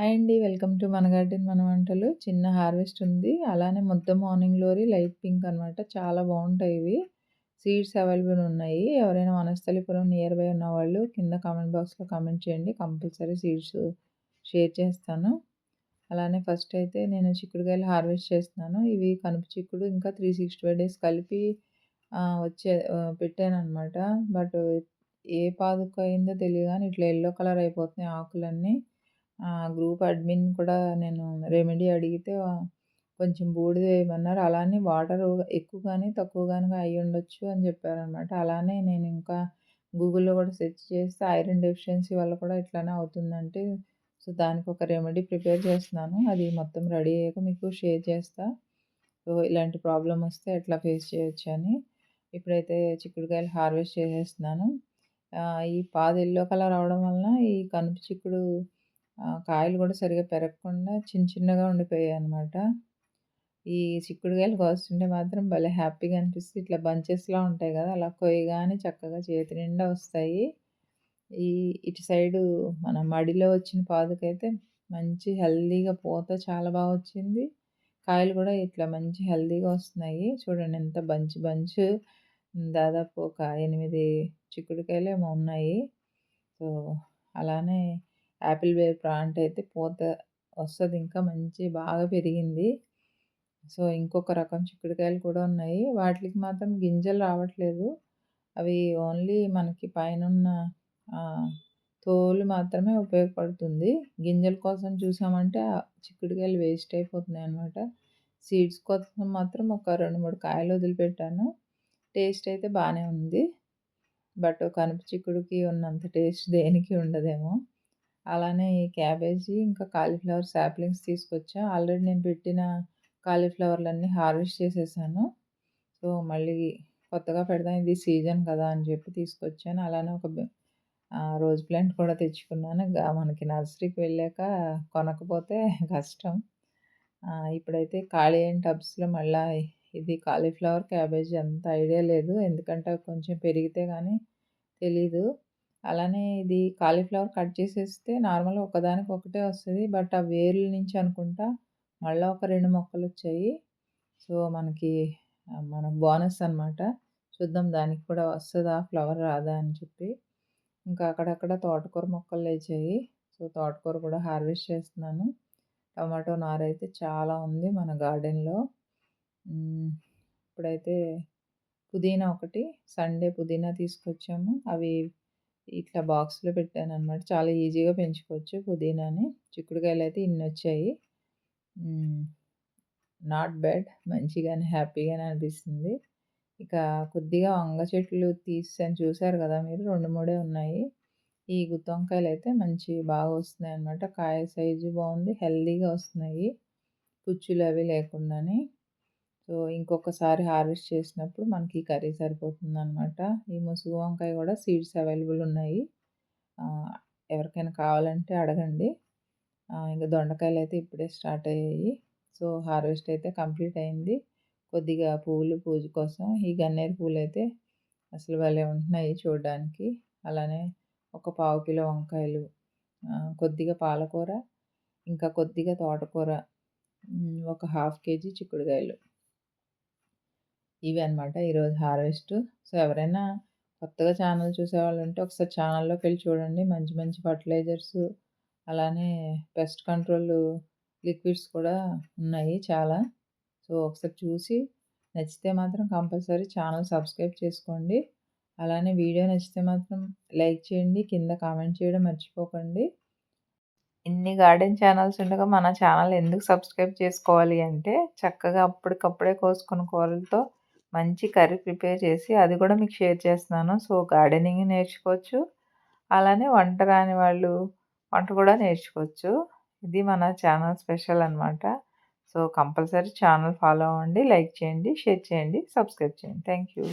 Hi అండి. Welcome to మన garden మన వంటలు. చిన్న హార్వెస్ట్ ఉంది. అలానే మొత్తం మార్నింగ్ గ్లోరీ లైట్ పింక్ అనమాట చాలా బాగుంటాయి ఇవి. సీడ్స్ అవైలబుల్ ఉన్నాయి. ఎవరైనా వనస్థలిపురం నియర్ బై ఉన్న వాళ్ళు కింద కామెంట్ బాక్స్లో కామెంట్ చేయండి. కంపల్సరీ సీడ్స్ షేర్ చేస్తాను. అలానే ఫస్ట్ అయితే నేను చిక్కుడుకాయలు హార్వెస్ట్ చేస్తున్నాను. ఇవి కనుపు చిక్కుడు ఇంకా త్రీ సిక్స్టీ ఫైవ్ డేస్ కలిపి వచ్చే పెట్టాను అనమాట బట్ ఏ పాదుకు అయిందో తెలియదు కానీ ఇట్లా ఎల్లో కలర్ అయిపోతున్నాయి ఆకులన్నీ. గ్రూప్ అడ్మిన్ కూడా నేను రెమెడీ అడిగితే కొంచెం బూడిద వేయమన్నారు. అలానే వాటర్ ఎక్కువ కానీ తక్కువ కానీ అయ్యి ఉండొచ్చు అని చెప్పారనమాట. అలానే నేను ఇంకా గూగుల్లో కూడా సెర్చ్ చేస్తే ఐరన్ డెఫిషియన్సీ వల్ల కూడా ఇట్లానే అవుతుందంటే సో దానికి ఒక రెమెడీ ప్రిపేర్ చేస్తున్నాను. అది మొత్తం రెడీ అయ్యాక మీకు షేర్ చేస్తా. సో ఇలాంటి ప్రాబ్లం వస్తే ఎట్లా ఫేస్ చేయొచ్చు అని. ఇప్పుడైతే చిక్కుడుకాయలు హార్వెస్ట్ చేసేస్తున్నాను. ఈ పాద ఎల్లో కలర్ అవడం వలన ఈ కనుపు చిక్కుడు కాయలు కూడా సరిగా పెరగకుండా చిన్న చిన్నగా ఉండిపోయాయి అనమాట ఈ చిక్కుడుకాయలు కోస్తుంటే మాత్రం భలే హ్యాపీగా అనిపిస్తుంది. ఇట్లా బంచెస్లా ఉంటాయి కదా అలా కొయ్యగానే చక్కగా చేతి నిండా వస్తాయి. ఈ ఇటు సైడు మన మడిలో వచ్చిన పాదుకైతే మంచి హెల్దీగా పూత చాలా బాగా వచ్చింది. కాయలు కూడా ఇట్లా మంచి హెల్దీగా వస్తున్నాయి. చూడండి ఎంత బంచ్ బంచ్ దాదాపు ఒక ఎనిమిది చిక్కుడుకాయలు ఏమో ఉన్నాయి. సో అలానే యాపిల్ వేర్ ప్లాంట్ అయితే పూత వస్తుంది. ఇంకా మంచి బాగా పెరిగింది. సో ఇంకొక రకం చిక్కుడుకాయలు కూడా ఉన్నాయి. వాటికి మాత్రం గింజలు రావట్లేదు. అవి ఓన్లీ మనకి పైన తోలు మాత్రమే ఉపయోగపడుతుంది. గింజల కోసం చూసామంటే చిక్కుడుకాయలు వేస్ట్ అయిపోతున్నాయి అనమాట సీడ్స్ కోసం మాత్రం ఒక రెండు మూడు కాయలు వదిలిపెట్టాను. టేస్ట్ అయితే బాగానే ఉంది. బట్ కనుపు చిక్కుడుకి ఉన్నంత టేస్ట్ దేనికి ఉండదేమో. అలానే ఈ క్యాబేజీ ఇంకా కాలీఫ్లవర్ శాప్లింగ్స్ తీసుకొచ్చా. ఆల్రెడీ నేను పెట్టిన కాలీఫ్లవర్లన్నీ హార్వెస్ట్ చేసేసాను. సో మళ్ళీ కొత్తగా పెడదాం ఇది సీజన్ కదా అని చెప్పి తీసుకొచ్చాను. అలానే ఒక రోజ్ ప్లాంట్ కూడా తెచ్చుకున్నాను. మనకి నర్సరీకి వెళ్ళాక కొనకపోతే కష్టం. ఇప్పుడైతే ఖాళీ అయిన టబ్స్లో మళ్ళీ ఇది కాలీఫ్లవర్ క్యాబేజీ అంత ఐడియా లేదు. ఎందుకంటే కొంచెం పెరిగితే కానీ తెలీదు. అలానే ఇది కాలీఫ్లవర్ కట్ చేసేస్తే నార్మల్గా ఒకదానికి ఒకటే వస్తుంది. బట్ ఆ వేర్ల నుంచి అనుకుంటా మళ్ళీ ఒక రెండు మొక్కలు వచ్చాయి. సో మనకి మన బోనస్ అనమాట చూద్దాం దానికి కూడా వస్తుందా ఫ్లవర్ రాదా అని చెప్పి. ఇంకా అక్కడక్కడ తోటకూర మొక్కలు లేచాయి. సో తోటకూర కూడా హార్వెస్ట్ చేస్తున్నాను. టమాటో నార అయితే చాలా ఉంది మన గార్డెన్లో. ఇప్పుడైతే పుదీనా ఒకటి సండే పుదీనా తీసుకొచ్చాము. అవి ఇట్లా బాక్స్లో పెట్టాను అనమాట చాలా ఈజీగా పెంచుకోవచ్చు పుదీనాని. చిక్కుడుకాయలు అయితే ఇన్ని వచ్చాయి నాట్ బ్యాడ్. మంచిగానే హ్యాపీగానే అనిపిస్తుంది. ఇక కొద్దిగా వంగ చెట్లు తీసాను చూసారు కదా మీరు రెండు మూడే ఉన్నాయి. ఈ గుత్తి వంకాయలు అయితే మంచి బాగా వస్తున్నాయి అనమాట కాయ సైజు బాగుంది హెల్దీగా వస్తున్నాయి. పుచ్చులు అవి లేకుండానే. సో ఇంకొకసారి హార్వెస్ట్ చేసినప్పుడు మనకి కర్రీ సరిపోతుంది అనమాట ఈ ముసుగు వంకాయ కూడా సీడ్స్ అవైలబుల్ ఉన్నాయి. ఎవరికైనా కావాలంటే అడగండి. ఇంకా దొండకాయలు అయితే ఇప్పుడే స్టార్ట్ అయ్యాయి. సో హార్వెస్ట్ అయితే కంప్లీట్ అయింది. కొద్దిగా పువ్వులు పూజ కోసం ఈ గన్నేరు పూలు అయితే అసలు భలే ఉంటున్నాయి చూడడానికి. అలానే ఒక పావు కిలో వంకాయలు కొద్దిగా పాలకూర ఇంకా కొద్దిగా తోటకూర ఒక హాఫ్ కేజీ చిక్కుడుకాయలు. ఇవి అనమాట ఈరోజు హార్వెస్ట్. సో ఎవరైనా కొత్తగా ఛానల్ చూసేవాళ్ళు ఉంటే ఒకసారి ఛానల్లోకి వెళ్ళి చూడండి. మంచి మంచి ఫర్టిలైజర్స్ అలానే పెస్ట్ కంట్రోల్ లిక్విడ్స్ కూడా ఉన్నాయి చాలా. సో ఒకసారి చూసి నచ్చితే మాత్రం కంపల్సరీ ఛానల్ సబ్స్క్రైబ్ చేసుకోండి. అలానే వీడియో నచ్చితే మాత్రం లైక్ చేయండి. కింద కామెంట్ చేయడం మర్చిపోకండి. ఇన్ని గార్డెన్ ఛానల్స్ ఉండగా మన ఛానల్ ఎందుకు సబ్స్క్రైబ్ చేసుకోవాలి అంటే చక్కగా అప్పటికప్పుడే కోసుకున్న కూరలతో మంచి కర్రీ ప్రిపేర్ చేసి అది కూడా మీకు షేర్ చేస్తున్నాను. సో గార్డెనింగ్ నేర్చుకోవచ్చు. అలానే వంట రాని వాళ్ళు వంట కూడా నేర్చుకోవచ్చు. ఇది మన ఛానల్ స్పెషల్ అనమాట సో కంపల్సరీ ఛానల్ ఫాలో అవ్వండి లైక్ చేయండి షేర్ చేయండి సబ్స్క్రైబ్ చేయండి. Thank you